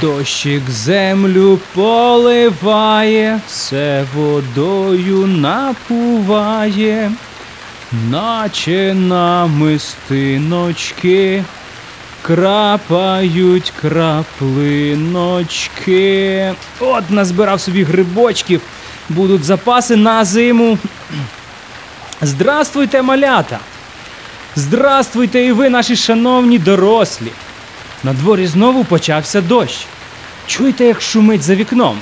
Дощик землю поливає, все водою напуває, наче намистиночки, крапають краплиночки. От назбирав собі грибочків, будуть запаси на зиму. Здравствуйте, малята! Здравствуйте і ви, наші шановні дорослі! На дворі знову почався дощ. Чуєте, як шумить за вікном?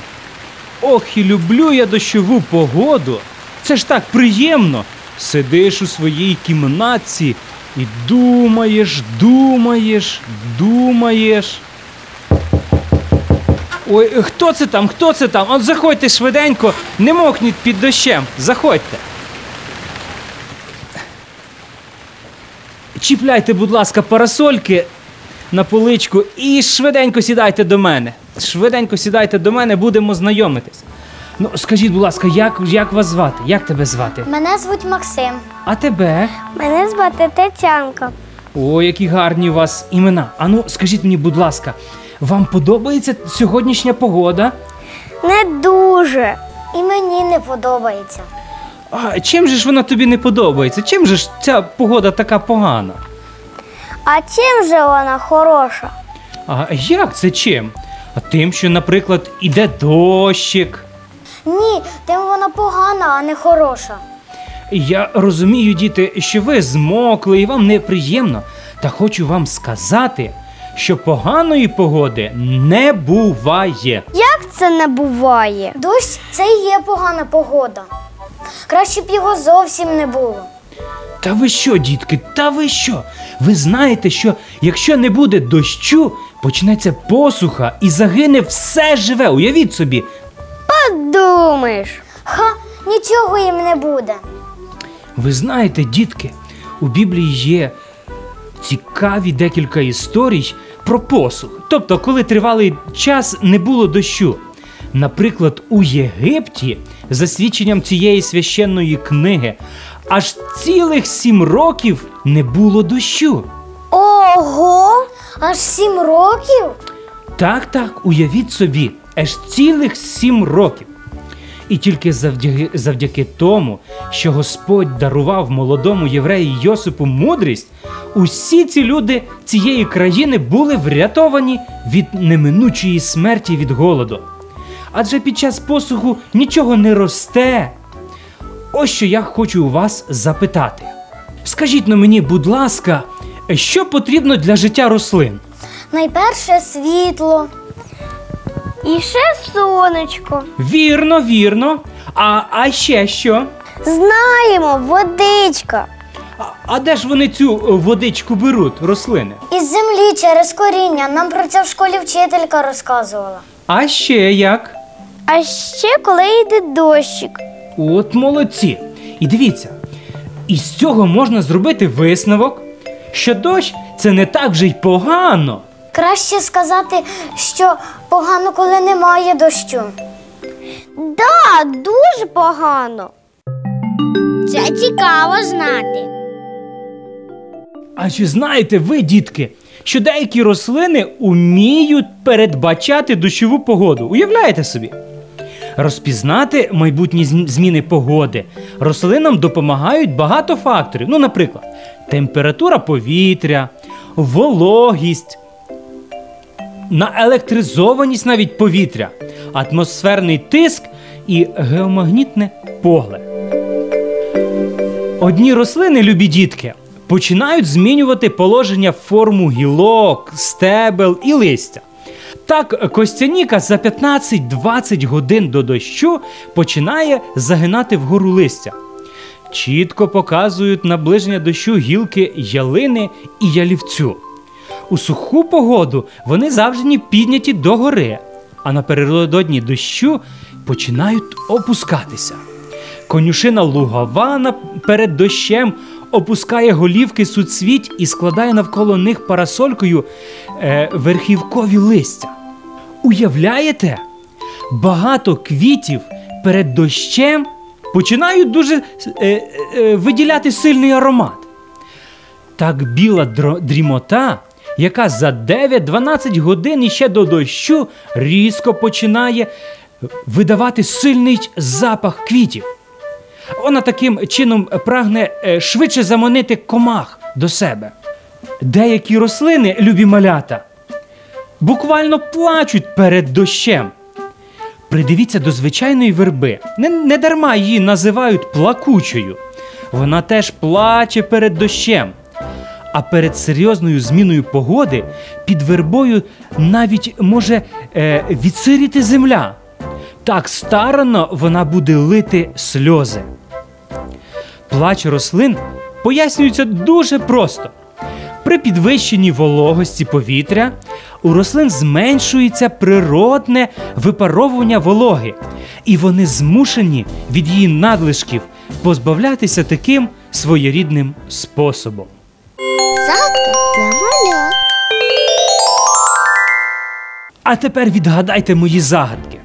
Ох, і люблю я дощову погоду. Це ж так приємно. Сидиш у своїй кімнатці і думаєш, думаєш, думаєш. Ой, хто це там? Хто це там? От заходьте швиденько, не мокніть під дощем. Заходьте. Чіпляйте, будь ласка, парасольки на поличку і швиденько сідайте до мене. Швиденько сідайте до мене, будемо знайомитись. Ну, скажіть, будь ласка, як, як вас звати? Як тебе звати? Мене звуть Максим. А тебе? Мене звати Тетянка. О, які гарні у вас імена. Ану, скажіть мені, будь ласка, вам подобається сьогоднішня погода? Не дуже. І мені не подобається. А чим же ж вона тобі не подобається? Чим же ж ця погода така погана? А чим же вона хороша? А як це чим? А тим, що, наприклад, іде дощик. Ні, тим вона погана, а не хороша. Я розумію, діти, що ви змокли і вам неприємно. Та хочу вам сказати, що поганої погоди не буває. Як це не буває? Дощ це і є погана погода. Краще б його зовсім не було. Та ви що, дітки, та ви що? Ви знаєте, що якщо не буде дощу, почнеться посуха і загине все живе. Уявіть собі. Подумаєш. Ха, нічого їм не буде. Ви знаєте, дітки, у Біблії є цікаві декілька історій про посух. Тобто, коли тривалий час не було дощу. Наприклад, у Єгипті, за свідченням цієї священної книги, аж цілих сім років не було дощу. Ого! Аж сім років? Так, так, уявіть собі, аж цілих сім років. І тільки завдяки, завдяки тому, що Господь дарував молодому євреї Йосипу мудрість, усі ці люди цієї країни були врятовані від неминучої смерті від голоду. Адже під час посуху нічого не росте. Ось що я хочу у вас запитати. Скажіть на мені, будь ласка, що потрібно для життя рослин? Найперше світло. І ще сонечко. Вірно, вірно. А, а ще що? Знаємо, водичка. А, а де ж вони цю е, водичку беруть, рослини? Із землі через коріння. Нам про це в школі вчителька розказувала. А ще як? А ще коли йде дощик. От молодці. І дивіться, із цього можна зробити висновок, що дощ це не так вже й погано. Краще сказати, що погано, коли немає дощу. Да, дуже погано. Це цікаво знати. А чи знаєте ви, дітки, що деякі рослини уміють передбачати дощову погоду? Уявляєте собі? Розпізнати майбутні зміни погоди рослинам допомагають багато факторів. Ну, наприклад, температура повітря, вологість, наелектризованість навіть повітря, атмосферний тиск і геомагнітне поле. Одні рослини, любі дітки, починають змінювати положення форму гілок, стебел і листя. Так, костяніка за 15-20 годин до дощу починає загинати вгору листя. Чітко показують наближення дощу гілки ялини і ялівцю. У суху погоду вони завжди підняті догори, а напередодні дощу починають опускатися. Конюшина лугова перед дощем опускає голівки суцвіть і складає навколо них парасолькою е, верхівкові листя. Уявляєте? Багато квітів перед дощем починають дуже е, е, виділяти сильний аромат. Так біла дрімота, яка за 9-12 годин іще до дощу різко починає видавати сильний запах квітів. Вона таким чином прагне е, швидше заманити комах до себе. Деякі рослини, любі малята, буквально плачуть перед дощем. Придивіться до звичайної верби. Не, не дарма її називають плакучою. Вона теж плаче перед дощем. А перед серйозною зміною погоди під вербою навіть може е, відсиріти земля. Так старано вона буде лити сльози. Плач рослин пояснюється дуже просто. При підвищенні вологості повітря у рослин зменшується природне випаровування вологи, і вони змушені від її надлишків позбавлятися таким своєрідним способом. А тепер відгадайте мої загадки.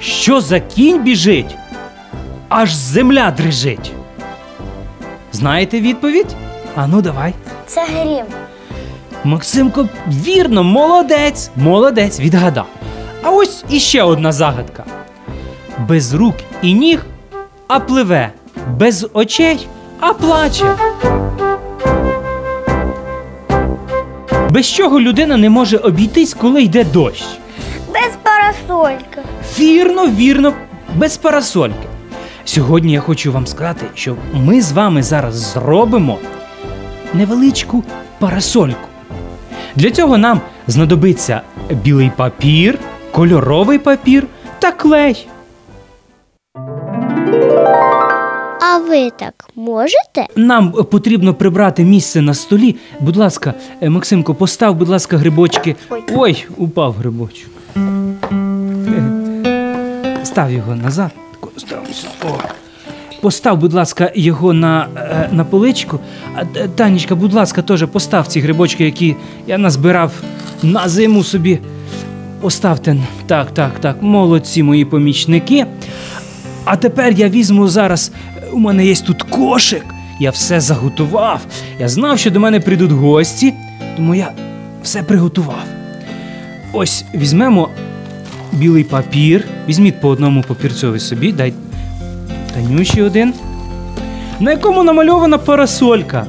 Що за кінь біжить? Аж земля дрижить. Знаєте відповідь? Ану, давай. Це грім. Максимко, вірно, молодець, молодець, відгадав. А ось іще одна загадка. Без рук і ніг, а пливе, без очей, а плаче. Без чого людина не може обійтись, коли йде дощ? Без парасолька. Вірно, вірно, без парасольки. Сьогодні я хочу вам сказати, що ми з вами зараз зробимо невеличку парасольку. Для цього нам знадобиться білий папір, кольоровий папір та клей. А ви так можете? Нам потрібно прибрати місце на столі. Будь ласка, е, Максимко, постав, будь ласка, грибочки. Ой. Ой, упав грибочок. Став його назад. О. Постав, будь ласка, його на, е, на поличку. Е, Танечка, будь ласка, теж постав ці грибочки, які я назбирав на зиму собі. Поставте. Так, так, так. Молодці мої помічники. А тепер я візьму зараз. У мене є тут кошик. Я все заготував. Я знав, що до мене прийдуть гості, тому я все приготував. Ось візьмемо білий папір. Візьміть по одному папірцьові собі, дай Танюші один. На якому намальована парасолька.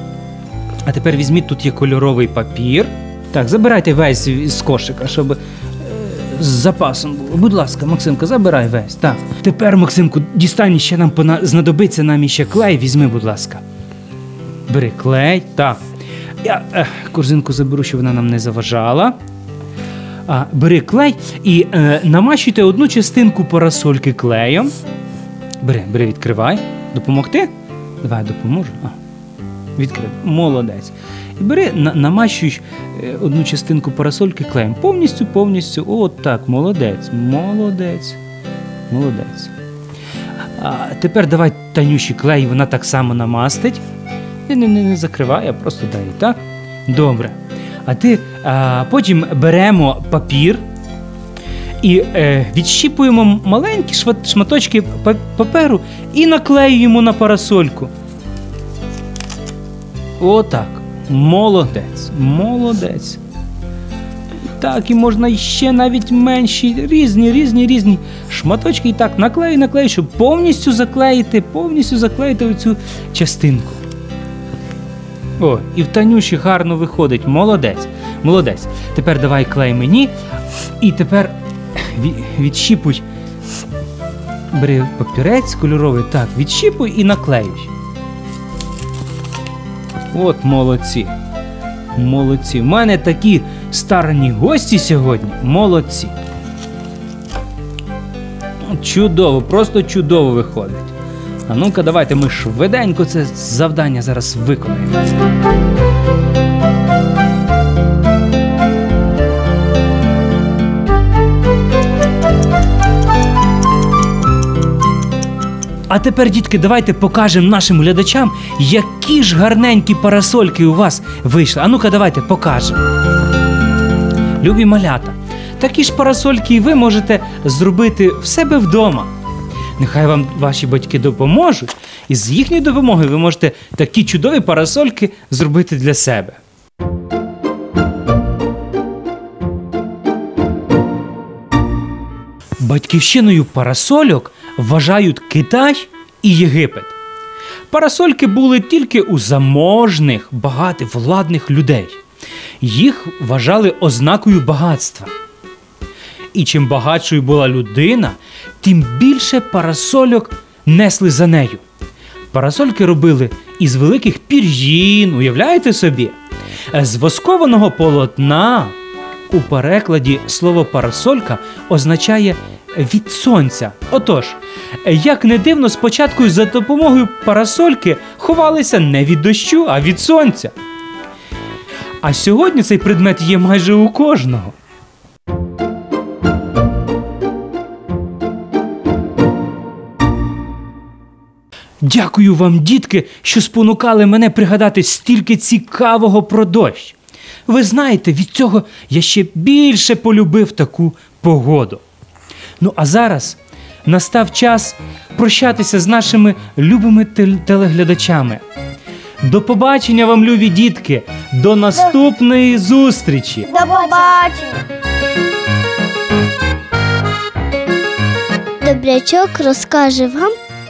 А тепер візьміть, тут є кольоровий папір. Так, забирайте весь з кошика, щоб е, з запасом було. Будь ласка, Максимко, забирай весь. Так. Тепер, Максимку, дістань ще нам пона... знадобиться нам іще клей. Візьми, будь ласка. Бери клей. Так. Я е, корзинку заберу, щоб вона нам не заважала. Бери клей і е, намащуйте одну частинку парасольки клеєм. Бери, бери, відкривай. Допомогти? Давай допоможу. А. Відкрив. Молодець. І бери, на, намащуй е, одну частинку парасольки клеєм. Повністю, повністю. От так, молодець, молодець. Молодець. А тепер давай Танюші клей, вона так само намастить. Не, не, не, не закривай, а просто дай, так? Добре. А ти а, потім беремо папір і е, відщіпуємо маленькі шматочки паперу і наклеюємо на парасольку. Отак. Молодець. Молодець. Так, і можна ще навіть менші, різні, різні, різні шматочки. І так наклею, наклею, щоб повністю заклеїти, повністю заклеїти оцю частинку. О, і в Танюші гарно виходить. Молодець. Молодець. Тепер давай клей мені. І тепер ві- відщіпуй. Бери папірець кольоровий, так, відщіпуй і наклеюй. От молодці. Молодці. У мене такі старанні гості сьогодні. Молодці. Чудово, просто чудово виходить. А ну-ка, давайте ми швиденько це завдання зараз виконаємо. А тепер, дітки, давайте покажемо нашим глядачам, які ж гарненькі парасольки у вас вийшли. А ну-ка, давайте покажемо. Любі малята, такі ж парасольки і ви можете зробити в себе вдома. Нехай вам ваші батьки допоможуть, і з їхньої допомоги ви можете такі чудові парасольки зробити для себе. Батьківщиною парасольок вважають Китай і Єгипет. Парасольки були тільки у заможних, багатих, владних людей. Їх вважали ознакою багатства. І чим багатшою була людина, тим більше парасольок несли за нею. Парасольки робили із великих пір'їн, уявляєте собі? З воскованого полотна у перекладі слово парасолька означає від сонця. Отож, як не дивно, спочатку за допомогою парасольки ховалися не від дощу, а від сонця. А сьогодні цей предмет є майже у кожного. Дякую вам, дітки, що спонукали мене пригадати стільки цікавого про дощ. Ви знаєте, від цього я ще більше полюбив таку погоду. Ну а зараз настав час прощатися з нашими любими тел- телеглядачами. До побачення вам, любі дітки! До наступної зустрічі! До побачення! Добрячок розкаже вам